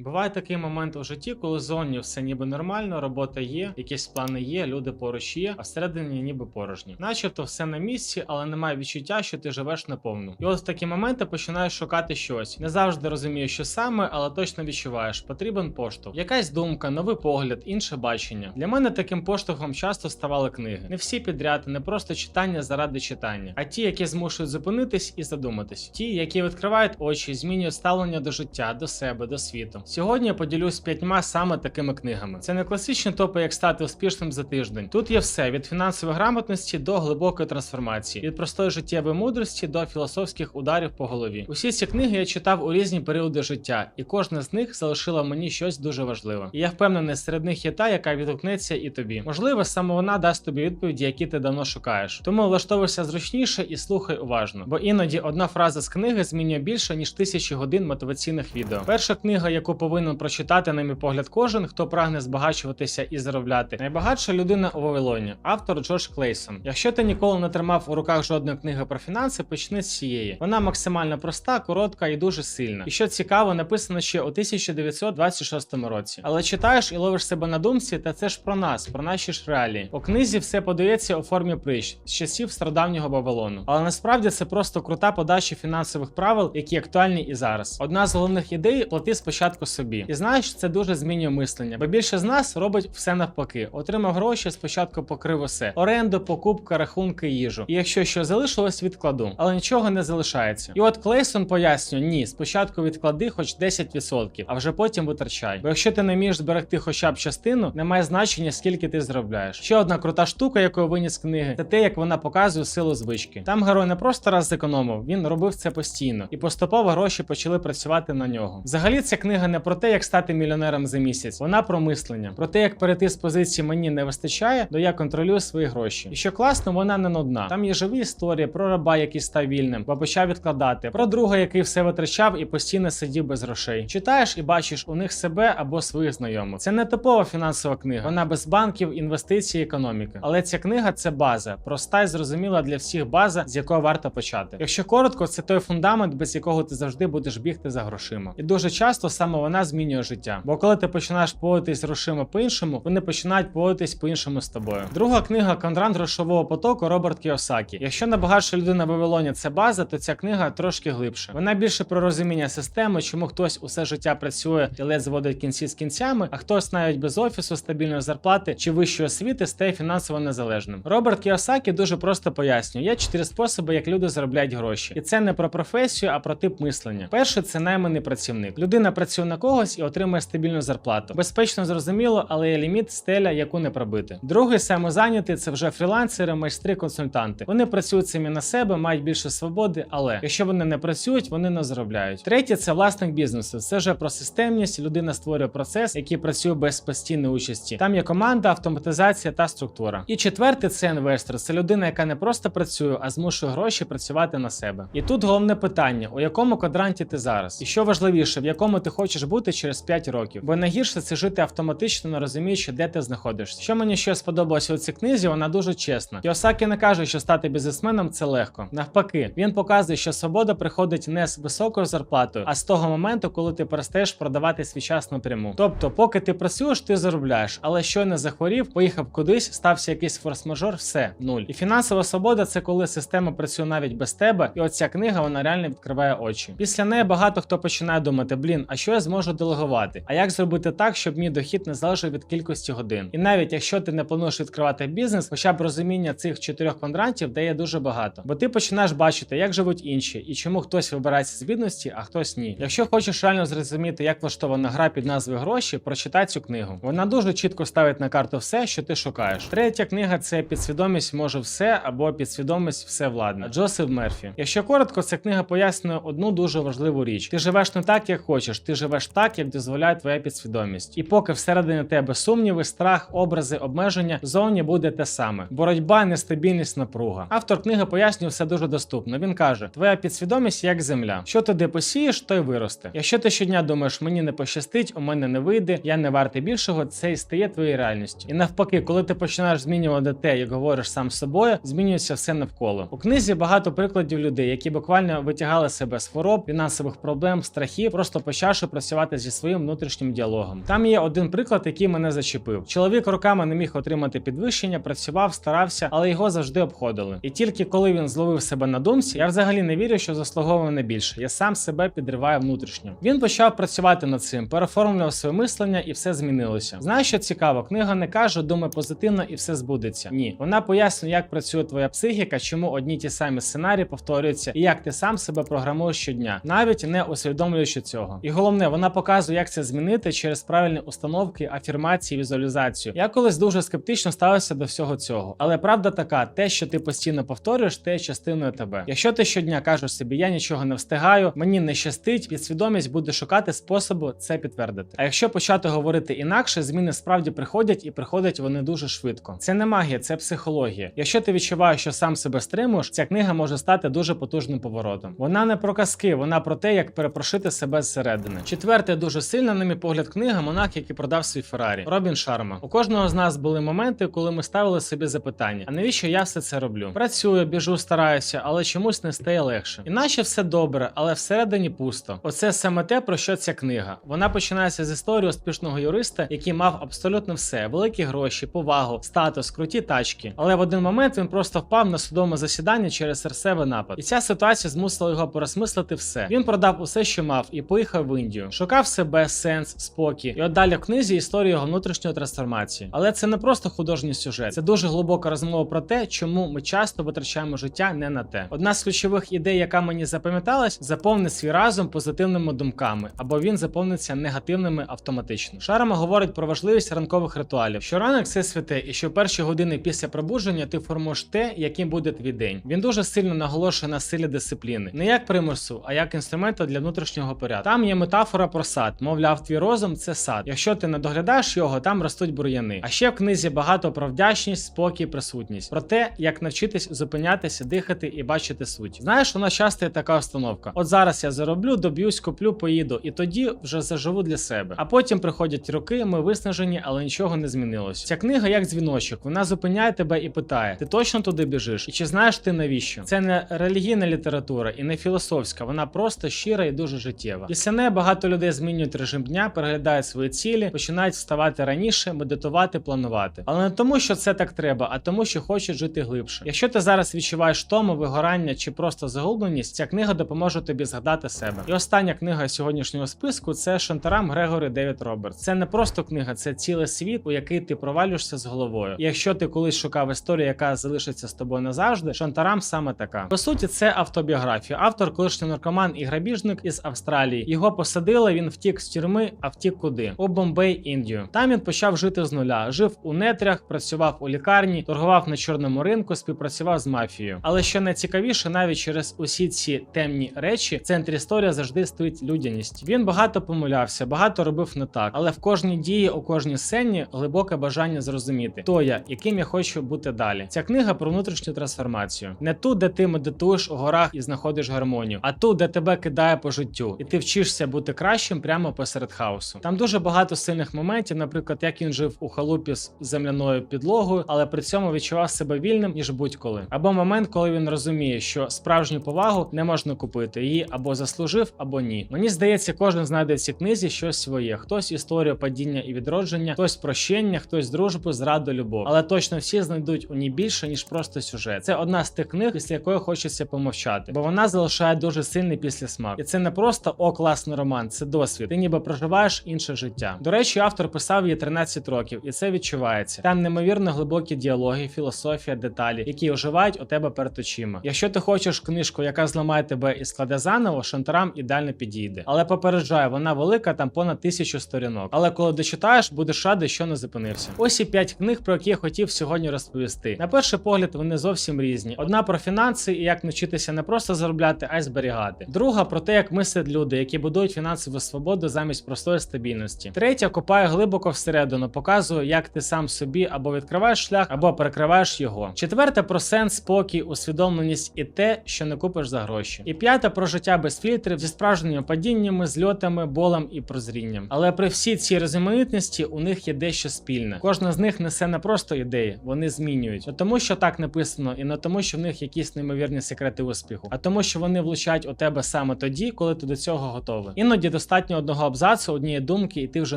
Буває такий момент у житті, коли зовні все ніби нормально, робота є, якісь плани є, люди поруч є, а всередині ніби порожні. Начебто все на місці, але немає відчуття, що ти живеш наповну. І от в такі моменти починаєш шукати щось. Не завжди розумієш, що саме, але точно відчуваєш. Потрібен поштовх. Якась думка, новий погляд, інше бачення. Для мене таким поштовхом часто ставали книги. Не всі підряд, не просто читання заради читання, а ті, які змушують зупинитись і задуматись. Ті, які відкривають очі, змінюють ставлення до життя, до себе, до світу. Сьогодні я поділюсь п'ятьма саме такими книгами. Це не класичні топи, як стати успішним за тиждень. Тут є все від фінансової грамотності до глибокої трансформації, від простої життєвої мудрості до філософських ударів по голові. Усі ці книги я читав у різні періоди життя, і кожна з них залишила мені щось дуже важливе. І я впевнений, серед них є та, яка відгукнеться і тобі. Можливо, саме вона дасть тобі відповіді, які ти давно шукаєш. Тому влаштовуйся зручніше і слухай уважно. Бо іноді одна фраза з книги змінює більше ніж тисячі годин мотиваційних відео. Перша книга, яку повинен прочитати, на мій погляд, кожен, хто прагне збагачуватися і заробляти. Найбагатша людина у Вавилоні, автор Джордж Клейсон. Якщо ти ніколи не тримав у руках жодної книги про фінанси, почни з цієї. Вона максимально проста, коротка і дуже сильна. І що цікаво, написано ще у 1926 році. Але читаєш і ловиш себе на думці, та це ж про нас, про наші ж реалії. У книзі все подається у формі притч з часів стародавнього Вавилону. Але насправді це просто крута подача фінансових правил, які актуальні і зараз. Одна з головних ідей плати спочатку собі. І знаєш, це дуже змінює мислення, бо більше з нас робить все навпаки. Отримав гроші, спочатку покрив усе: оренду, покупка, рахунки, їжу. І якщо що залишилось, відкладу. Але нічого не залишається. І от Клейсон пояснює: ні, спочатку відклади хоч 10%, а вже потім витрачай. Бо якщо ти не вмієш зберегти хоча б частину, немає значення, скільки ти заробляєш. Ще одна крута штука, яку виніс книги, це те, як вона показує силу звички. Там герой не просто раз зекономив, він робив це постійно, і поступово гроші почали працювати на нього. Взагалі, ця книга не про те, як стати мільйонером за місяць, вона про мислення, про те, як перейти з позиції мені не вистачає, до я контролюю свої гроші. І що класно, вона не нудна. Там є живі історії про раба, який став вільним, бо почав відкладати, про друга, який все витрачав і постійно сидів без грошей. Читаєш і бачиш у них себе або своїх знайомих. Це не типова фінансова книга, вона без банків, інвестицій, економіки. Але ця книга це база, проста і зрозуміла для всіх база, з якої варто почати. Якщо коротко, це той фундамент, без якого ти завжди будеш бігти за грошима. І дуже часто саме вона змінює життя. Бо коли ти починаєш поводитись грошима по-іншому, вони починають поводитись по-іншому з тобою. Друга книга Контран грошового потоку Роберт Кіосакі. Якщо найбагатша людина в Вавилоні це база, то ця книга трошки глибше. Вона більше про розуміння системи, чому хтось усе життя працює і ледь зводить кінці з кінцями, а хтось навіть без офісу, стабільної зарплати чи вищої освіти стає фінансово незалежним. Роберт Кіосакі дуже просто пояснює: є чотири способи, як люди заробляють гроші, і це не про професію, а про тип мислення. Перше це найманий працівник. Людина працює на когось і отримує стабільну зарплату. Безпечно зрозуміло, але є ліміт стеля, яку не пробити. Другий самозайнятий це вже фрілансери, майстри, консультанти. Вони працюють самі на себе, мають більше свободи, але якщо вони не працюють, вони не заробляють. Третє це власник бізнесу. Це вже про системність. Людина створює процес, який працює без постійної участі. Там є команда, автоматизація та структура. І четверте це інвестор. Це людина, яка не просто працює, а змушує гроші працювати на себе. І тут головне питання: у якому квадранті ти зараз? І що важливіше, в якому ти хочеш бути через 5 років? Бо найгірше це жити автоматично, не розуміючи, де ти знаходишся. Що мені ще сподобалося у цій книзі, вона дуже чесна. Кіосакі не каже, що стати бізнесменом це легко. Навпаки, він показує, що свобода приходить не з високою зарплатою, а з того моменту, коли ти перестаєш продавати свій час напряму. Тобто, поки ти працюєш, ти заробляєш, але щойно захворів, поїхав кудись, стався якийсь форс-мажор, все нуль. І фінансова свобода це коли система працює навіть без тебе, і оця книга вона реально відкриває очі. Після неї багато хто починає думати: блін, а що я зможу делегувати? А як зробити так, щоб мій дохід не залежав від кількості годин? І навіть якщо ти не плануєш відкривати бізнес, хоча б розуміння цих чотирьох квадрантів дає дуже багато. Бо ти починаєш бачити, як живуть інші, і чому хтось вибирається з бідності, а хтось ні. Якщо хочеш реально зрозуміти, як влаштована гра під назвою гроші, прочитай цю книгу. Вона дуже чітко ставить на карту все, що ти шукаєш. Третя книга це підсвідомість може все або підсвідомість все владна. Джосеф Мерфі. Якщо коротко, ця книга пояснює одну дуже важливу річ: ти живеш не так, як хочеш, ти живеш так, як дозволяє твоя підсвідомість. І поки всередині тебе сумніви, страх, образи, обмеження, зовні буде те саме: боротьба, нестабільність, напруга. Автор книги пояснює все дуже доступно. Він каже: твоя підсвідомість як земля. Що ти де посієш, то й виросте. Якщо ти щодня думаєш, мені не пощастить, у мене не вийде, я не вартий більшого, це і стає твоєю реальністю. І навпаки, коли ти починаєш змінювати те, як говориш сам з собою, змінюється все навколо. У книзі багато прикладів людей, які буквально витягали себе з хвороб, фінансових проблем, страхів, просто почавши про працювати зі своїм внутрішнім діалогом. Там є один приклад, який мене зачепив. Чоловік роками не міг отримати підвищення, працював, старався, але його завжди обходили. І тільки коли він зловив себе на думці, я взагалі не вірю, що заслуговує не більше. Я сам себе підриваю внутрішньо. Він почав працювати над цим, переформлював своє мислення, і все змінилося. Знаєш, що цікаво? Книга не каже, думай позитивно і все збудеться. Ні, вона пояснює, як працює твоя психіка, чому одні ті самі сценарії повторюються, і як ти сам себе програмуєш щодня, навіть не усвідомлюючи цього. І головне, вона показує, як це змінити через правильні установки, афірмації, візуалізацію. Я колись дуже скептично ставився до всього цього, але правда така: те, що ти постійно повторюєш, те частиною тебе. Якщо ти щодня кажеш собі, я нічого не встигаю, мені не щастить, підсвідомість буде шукати способу це підтвердити. А якщо почати говорити інакше, зміни справді приходять і приходять вони дуже швидко. Це не магія, це психологія. Якщо ти відчуваєш, що сам себе стримуєш, ця книга може стати дуже потужним поворотом. Вона не про казки, вона про те, як перепрошити себе зсередини. Четверте, дуже сильна, на мій погляд, книга Монах, який продав свій Феррарі. Робін Шарма. У кожного з нас були моменти, коли ми ставили собі запитання: а навіщо я все це роблю? Працюю, біжу, стараюся, але чомусь не стає легше. Іначе все добре, але всередині пусто. Оце саме те, про що ця книга. Вона починається з історії успішного юриста, який мав абсолютно все: великі гроші, повагу, статус, круті тачки. Але в один момент він просто впав на судовому засіданні через серцевий напад. І ця ситуація змусила його пересмислити все. Він продав усе, що мав, і поїхав в Індію. Шукав себе, сенс, спокій. І от далі в книзі історія його внутрішньої трансформації. Але це не просто художній сюжет, це дуже глибока розмова про те, чому ми часто витрачаємо життя не на те. Одна з ключових ідей, яка мені запам'яталась, заповни свій разум позитивними думками, або він заповниться негативними автоматично. Шарма говорить про важливість ранкових ритуалів. Що ранок це святе, і що перші години після пробудження ти формуєш те, яким буде твій день. Він дуже сильно наголошує на силі дисципліни, не як примусу, а як інструменту для внутрішнього порядку. Там є метафора про сад. Мовляв, твій розум це сад. Якщо ти не доглядаєш його, там ростуть бур'яни. А ще в книзі багато про вдячність, спокій, присутність, про те, як навчитись зупинятися, дихати і бачити суть. Знаєш, у нас часто є така установка: от зараз я зароблю, доб'юсь, куплю, поїду, і тоді вже заживу для себе. А потім приходять роки, ми виснажені, але нічого не змінилось. Ця книга як дзвіночок, вона зупиняє тебе і питає: ти точно туди біжиш? І чи знаєш ти навіщо? Це не релігійна література і не філософська, вона просто щира і дуже життєва. Після неї багато людей змінюють режим дня, переглядають свої цілі, починають вставати раніше, медитувати, планувати. Але не тому, що це так треба, а тому, що хочуть жити глибше. Якщо ти зараз відчуваєш тому, вигорання чи просто загубленість, ця книга допоможе тобі згадати себе. І остання книга сьогоднішнього списку це Шантарам Грегорі Девід Робертс. Це не просто книга, це цілий світ, у який ти провалюєшся з головою. І якщо ти колись шукав історію, яка залишиться з тобою назавжди, Шантарам саме така. По суті, це автобіографія. Автор, колишній наркоман і грабіжник із Австралії. Його посадили. Він втік з тюрми, а втік куди? У Бомбей, Індію. Там він почав жити з нуля. Жив у нетрях, працював у лікарні, торгував на чорному ринку, співпрацював з мафією. Але що найцікавіше, навіть через усі ці темні речі, в центрі історії завжди стоїть людяність. Він багато помилявся, багато робив не так, але в кожній дії, у кожній сцені глибоке бажання зрозуміти, хто я, яким я хочу бути далі. Ця книга про внутрішню трансформацію. Не ту, де ти медитуєш у горах і знаходиш гармонію, а ту, де тебе кидає по життю, і ти вчишся бути кращим прямо посеред хаосу. Там дуже багато сильних моментів, наприклад, як він жив у халупі з земляною підлогою, але при цьому відчував себе вільним ніж будь-коли. Або момент, коли він розуміє, що справжню повагу не можна купити, її або заслужив, або ні. Мені здається, кожен знайде в цій книзі щось своє. Хтось історію падіння і відродження, хтось прощення, хтось дружбу, зраду, любов. Але точно всі знайдуть у ній більше ніж просто сюжет. Це одна з тих книг, після якої хочеться помовчати, бо вона залишає дуже сильний післясмак. І це не просто о класний роман, це досвід. Ти ніби проживаєш інше життя. До речі, автор писав її 13 років, і це відчувається. Там неймовірно глибокі діалоги, філософія, деталі, які оживають у тебе перед очима. Якщо ти хочеш книжку, яка зламає тебе і складе заново, шантарам ідеально підійде. Але попереджаю, вона велика, там понад тисячу сторінок. Але коли дочитаєш, будеш радий, що не зупинився. Ось і п'ять книг, про які я хотів сьогодні розповісти. На перший погляд, вони зовсім різні. Одна про фінанси і як навчитися не просто заробляти, а й зберігати. Друга про те, як мислять люди, які будують фінансову свободу замість простої стабільності. Третя копає глибоко всередину, показує, як ти сам собі або відкриваєш шлях, або перекриваєш його. Четверта про сенс, спокій, усвідомленість і те, що не купиш за гроші. І п'ята про життя без фільтрів зі справжніми падіннями, зльотами, болем і прозрінням. Але при всій цій різноманітності у них є дещо спільне. Кожна з них несе не просто ідеї, вони змінюють. Не тому, що так написано, і не тому, що в них якісь неймовірні секрети успіху, а тому, що вони влучають у тебе саме тоді, коли ти до цього готовий. Іноді достатньо одного абзацу, однієї думки, і ти вже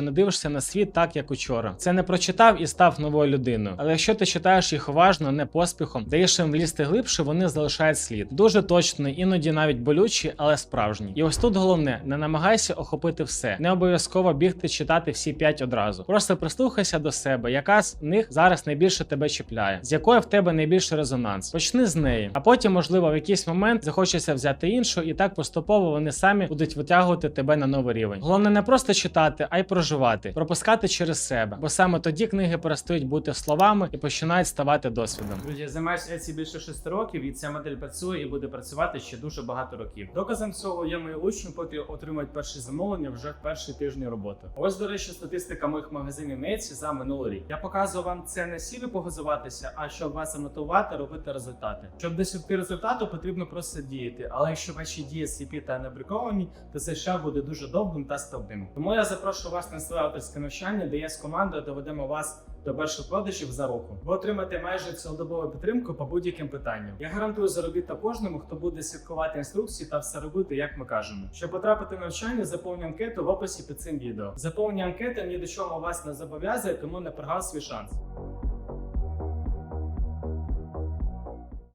не дивишся на світ так, як учора. Це не прочитав і став новою людиною. Але якщо ти читаєш їх уважно, не поспіхом, даєш їм влізти глибше, вони залишають слід. Дуже точно, іноді навіть болючі, але справжні. І ось тут головне: не намагайся охопити все. Не обов'язково бігти читати всі п'ять одразу. Просто прислухайся до себе, яка з них зараз найбільше тебе чіпляє, з якою в тебе найбільший резонанс. Почни з неї, а потім, можливо, в якийсь момент захочеться взяти іншу, і так поступово вони самі будуть витягувати тебе на новий рівень. Головне не просто читати, а й проживати, пропускати через себе, бо саме тоді книги перестають бути словами і починають ставати досвідом. Друзі, я займаюся Etsy більше 6 років, і ця модель працює і буде працювати ще дуже багато років. Доказом цього є мої учні, поки отримують перші замовлення вже в перші тижні роботи. Ось, до речі, статистика моїх магазинів на за минулий рік. Я показую вам це не сілі погазуватися, а щоб вас замотивувати, робити результати. Щоб досягти результату, потрібно просто діяти. Але якщо ваші дії сліпі та набриковані, то це шлях буде дуже довгим та стабільним. Тому я запрошую вас на своє авторське навчання, де я з командою доведемо вас до перших продажів за року. Ви отримаєте майже цілодобову підтримку по будь-яким питанням. Я гарантую заробіток кожному, хто буде слідкувати інструкції та все робити, як ми кажемо. Щоб потрапити на навчання, заповнюй анкету в описі під цим відео. Заповнення анкети ні до чого вас не зобов'язує, тому не прогав свій шанс.